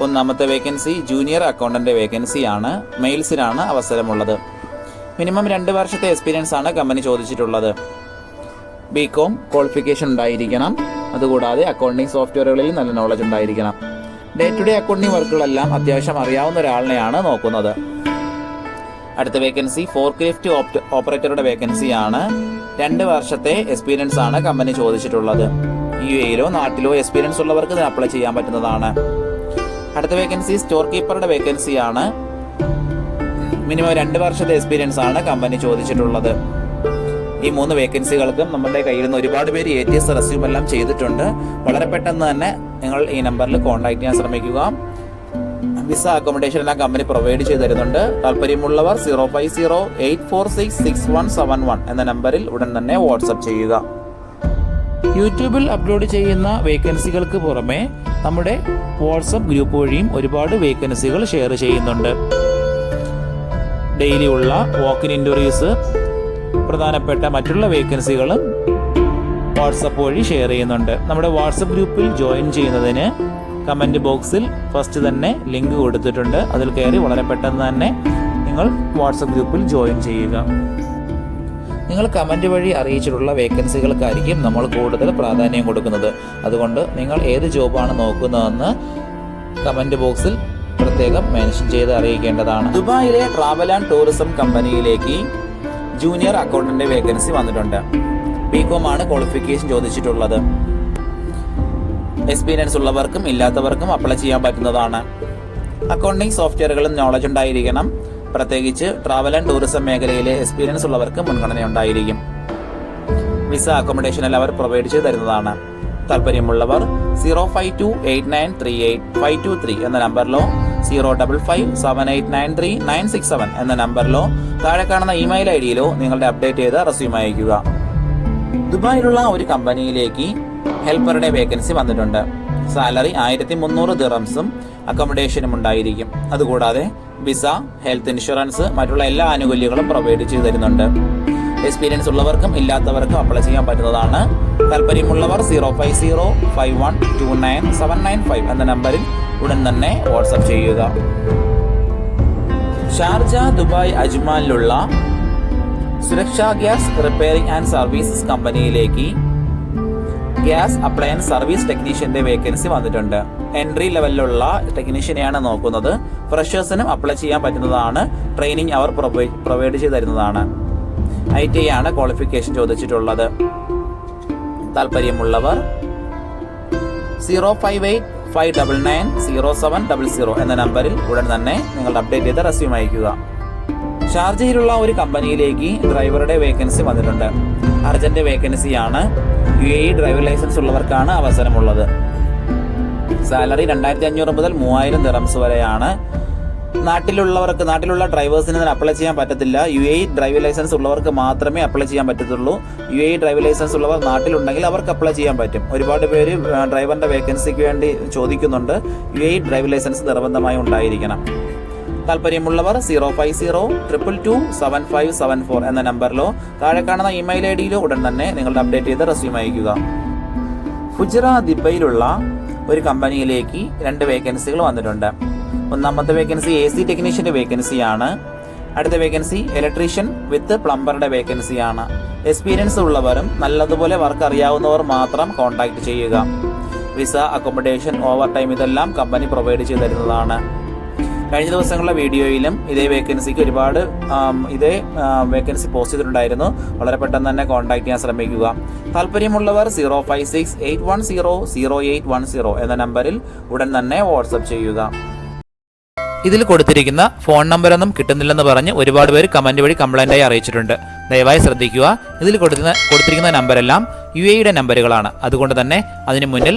ഒന്നാമത്തെ vacancy junior accountant വേക്കൻസിയാണ്. മെയിൽസിനാണ് അവസരമുള്ളത്. Minimum രണ്ട് വർഷത്തെ എക്സ്പീരിയൻസ് ആണ് കമ്പനി ചോദിച്ചിട്ടുള്ളത്. ബി കോം ക്വാളിഫിക്കേഷൻ ഉണ്ടായിരിക്കണം. അതുകൂടാതെ അക്കൗണ്ടിങ് സോഫ്റ്റ്വെയറുകളിൽ നല്ല നോളജ് ഉണ്ടായിരിക്കണം. ഡേ ടു ഡേ അക്കൗണ്ടിങ് വർക്കുകളെല്ലാം അത്യാവശ്യം അറിയാവുന്ന ഒരാളിനെയാണ് നോക്കുന്നത്. അടുത്ത വേക്കൻസി ഫോർക്ക് ലിഫ്റ്റ് ഓപ്പറേറ്ററുടെ വേക്കൻസിയാണ്. രണ്ട് വർഷത്തെ എക്സ്പീരിയൻസ് ആണ് കമ്പനി ചോദിച്ചിട്ടുള്ളത്. യു എയിലോ നാട്ടിലോ എക്സ്പീരിയൻസ് ഉള്ളവർക്ക് അപ്ലൈ ചെയ്യാൻ പറ്റുന്നതാണ്. അടുത്ത വേക്കൻസി സ്റ്റോർ കീപ്പറുടെ വേക്കൻസിയാണ് മിനിമം രണ്ട് വർഷത്തെ എക്സ്പീരിയൻസ് ആണ് കമ്പനി ചോദിച്ചിട്ടുള്ളത്. ഈ മൂന്ന് വേക്കൻസികൾക്കും നമ്മുടെ കയ്യിൽ നിന്ന് ഒരുപാട് പേര് എ ടി എസ് റെസ്യൂം എല്ലാം ചെയ്തിട്ടുണ്ട്. വളരെ പെട്ടെന്ന് തന്നെ നിങ്ങൾ ഈ നമ്പറിൽ കോൺടാക്ട് ചെയ്യാൻ ശ്രമിക്കുക. വിസ അക്കോമഡേഷൻ എല്ലാം കമ്പനി പ്രൊവൈഡ് ചെയ്തു തരുന്നുണ്ട്. താല്പര്യമുള്ളവർ zero five zero eight four six six one seven one എന്ന നമ്പറിൽ ഉടൻ തന്നെ വാട്സപ്പ് ചെയ്യുക. യൂട്യൂബിൽ അപ്ലോഡ് ചെയ്യുന്ന വേക്കൻസികൾക്ക് പുറമെ നമ്മുടെ വാട്സപ്പ് ഗ്രൂപ്പ് വഴിയും ഒരുപാട് വേക്കൻസികൾ ഷെയർ ചെയ്യുന്നുണ്ട്. ഡെയിലി ഉള്ള വാക്കിൻ ഇന്റർവ്യൂസ് പ്രധാനപ്പെട്ട മറ്റുള്ള വേക്കൻസികളും വാട്സപ്പ് വഴി ഷെയർ ചെയ്യുന്നുണ്ട്. നമ്മുടെ വാട്സപ്പ് ഗ്രൂപ്പിൽ ജോയിൻ ചെയ്യുന്നതിന് കമന്റ് ബോക്സിൽ ഫസ്റ്റ് തന്നെ ലിങ്ക് കൊടുത്തിട്ടുണ്ട്. അതിൽ കയറി വളരെ പെട്ടെന്ന് തന്നെ നിങ്ങൾ വാട്സപ്പ് ഗ്രൂപ്പിൽ ജോയിൻ ചെയ്യുക. നിങ്ങൾ കമന്റ് വഴി അറിയിച്ചിട്ടുള്ള വേക്കൻസികൾക്കായിരിക്കും നമ്മൾ കൂടുതൽ പ്രാധാന്യം കൊടുക്കുന്നത്. അതുകൊണ്ട് നിങ്ങൾ ഏത് ജോബാണ് നോക്കുന്നതെന്ന് കമന്റ് ബോക്സിൽ പ്രത്യേകം മെൻഷൻ ചെയ്ത് അറിയിക്കേണ്ടതാണ്. ദുബായിലെ ട്രാവൽ ആൻഡ് ടൂറിസം കമ്പനിയിലേക്ക് ജൂനിയർ അക്കൗണ്ടന്റ് വേക്കൻസി വന്നിട്ടുണ്ട്. ബികോം ആണ് ക്വാളിഫിക്കേഷൻ ചോദിച്ചിട്ടുള്ളത്. എക്സ്പീരിയൻസ് ഉള്ളവർക്കും ഇല്ലാത്തവർക്കും അപ്ലൈ ചെയ്യാൻ പറ്റുന്നതാണ്. അക്കൗണ്ടിംഗ് സോഫ്റ്റ്വെയറുകളും നോളജ് ഉണ്ടായിരിക്കണം. പ്രത്യേകിച്ച് ട്രാവൽ ആൻഡ് ടൂറിസം മേഖലയിലെ എക്സ്പീരിയൻസ് ഉള്ളവർക്ക് മുൻഗണന ഉണ്ടായിരിക്കും വിസ അക്കോമഡേഷൻ അവർ പ്രൊവൈഡ് ചെയ്തു തരുന്നതാണ്. താല്പര്യമുള്ളവർ zero five two eight nine three eight five two three എന്ന നമ്പറിലോ zero double five seven eight nine three nine six seven എന്ന നമ്പറിലോ താഴെ കാണുന്ന ഇമെയിൽ ഐ ഡിയിലോ നിങ്ങളുടെ അപ്ഡേറ്റ് ചെയ്ത റെസ്യൂം അയക്കുക ദുബായിലുള്ള ഒരു കമ്പനിയിലേക്ക് ഹെൽപ്പറുടെ വേക്കൻസി വന്നിട്ടുണ്ട്. സാലറി ആയിരത്തി മുന്നൂറ് ദിറംസും അക്കോമഡേഷനും ഉണ്ടായിരിക്കും. അതുകൂടാതെ വിസ ഹെൽത്ത് ഇൻഷുറൻസ് മറ്റുള്ള എല്ലാ ആനുകൂല്യങ്ങളും പ്രൊവൈഡ് ചെയ്തു തരുന്നുണ്ട്. എക്സ്പീരിയൻസ് ഉള്ളവർക്കും ഇല്ലാത്തവർക്കും അപ്ലൈ ചെയ്യാൻ പറ്റുന്നതാണ്. താല്പര്യമുള്ളവർ zero five zero five one two nine seven nine five എന്ന നമ്പറിൽ ഉടൻ തന്നെ വാട്സപ്പ് ചെയ്യുക. Sharjah Dubai അജ്മാനിലുള്ള Suraksha gas repairing and services കമ്പനിയിലേക്ക് ഗ്യാസ് അപ്ലയൻസ് സർവീസ് ടെക്നീഷ്യന്റെ വേക്കൻസി വന്നിട്ടുണ്ട്. എൻട്രി ലെവലിലുള്ള ടെക്നീഷ്യനെയാണ് നോക്കുന്നത്. ഫ്രഷേഴ്സിനും അപ്ലൈ ചെയ്യാൻ പറ്റുന്നതാണ്. ട്രെയിനിങ് അവർ പ്രൊവൈഡ് ചെയ്ത് തരുന്നതാണ് ഐ ടി ആണ് ക്വാളിഫിക്കേഷൻ ചോദിച്ചിട്ടുള്ളത്. താല്പര്യമുള്ളവർ zero five eight five double nine zero seven double zero എന്ന നമ്പറിൽ ഉടൻ തന്നെ നിങ്ങളുടെ അപ്ഡേറ്റ് ചെയ്ത റെസ്യൂം അയക്കുക ഷാർജയിലുള്ള ഒരു കമ്പനിയിലേക്ക് ഡ്രൈവറുടെ വേക്കൻസി വന്നിട്ടുണ്ട്. അർജന്റ് വേക്കൻസിയാണ് യു എ ഡ്രൈവർ ലൈസൻസ് ഉള്ളവർക്കാണ് അവസരമുള്ളത്. സാലറി രണ്ടായിരത്തി അഞ്ഞൂറ് മുതൽ മൂവായിരം ദിറംസ് വരെയാണ്. നാട്ടിലുള്ളവർക്ക് നാട്ടിലുള്ള ഡ്രൈവേഴ്സിന് ഇതിന് അപ്ലൈ ചെയ്യാൻ പറ്റത്തില്ല. യു എ ഡ്രൈവിംഗ് ലൈസൻസ് ഉള്ളവർക്ക് മാത്രമേ അപ്ലൈ ചെയ്യാൻ പറ്റത്തുള്ളൂ. യു എ ഡ്രൈവിംഗ് ലൈസൻസ് ഉള്ളവർ നാട്ടിലുണ്ടെങ്കിൽ അവർക്ക് അപ്ലൈ ചെയ്യാൻ പറ്റും. ഒരുപാട് പേര് ഡ്രൈവറിന്റെ വേക്കൻസിക്ക് വേണ്ടി ചോദിക്കുന്നുണ്ട്. യു എ ഡ്രൈവിംഗ് ലൈസൻസ് നിർബന്ധമായി ഉണ്ടായിരിക്കണം. താല്പര്യമുള്ളവർ zero five zero triple two seven five seven four എന്ന നമ്പറിലോ താഴെ കാണുന്ന ഇമെയിൽ ഐ ഡിയിലോ ഉടൻ തന്നെ നിങ്ങളുടെ അപ്ഡേറ്റ് ചെയ്ത് റെസ്യൂം അയക്കുക ഫുജറ ദിബയിലുള്ള ഒരു കമ്പനിയിലേക്ക് രണ്ട് വേക്കൻസികൾ വന്നിട്ടുണ്ട്. ഒന്നാമത്തെ വേക്കൻസി എ സി ടെക്നീഷ്യന്റെ വേക്കൻസിയാണ് അടുത്ത വേക്കൻസി ഇലക്ട്രീഷ്യൻ വിത്ത് പ്ലംബറുടെ വേക്കൻസിയാണ് എക്സ്പീരിയൻസ് ഉള്ളവരും നല്ലതുപോലെ വർക്ക് അറിയാവുന്നവർ മാത്രം കോൺടാക്ട് ചെയ്യുക. വിസ അക്കോമഡേഷൻ ഓവർ ടൈം ഇതെല്ലാം കമ്പനി പ്രൊവൈഡ് ചെയ്തു തരുന്നതാണ്. കഴിഞ്ഞ ദിവസങ്ങളിലെ വീഡിയോയിലും ഇതേ വേക്കൻസിക്ക് ഒരുപാട് ഇതേ വേക്കൻസി പോസ്റ്റ് ചെയ്തിട്ടുണ്ടായിരുന്നു. വളരെ പെട്ടെന്ന് തന്നെ കോൺടാക്ട് ചെയ്യാൻ ശ്രമിക്കുക. താല്പര്യമുള്ളവർ zero five six eight one zero zero eight one zero എന്ന നമ്പറിൽ ഉടൻ തന്നെ വാട്സപ്പ് ചെയ്യുക. ഇതിൽ കൊടുത്തിരിക്കുന്ന ഫോൺ നമ്പറൊന്നും കിട്ടുന്നില്ലെന്ന് പറഞ്ഞ് ഒരുപാട് പേര് കമന്റ് വഴി കംപ്ലൈന്റായി അറിയിച്ചിട്ടുണ്ട്. ദയവായി ശ്രദ്ധിക്കുക. ഇതിൽ കൊടുക്കുന്ന കൊടുത്തിരിക്കുന്ന നമ്പരെല്ലാം യു എയുടെ നമ്പറുകളാണ് അതുകൊണ്ട് തന്നെ അതിന് മുന്നിൽ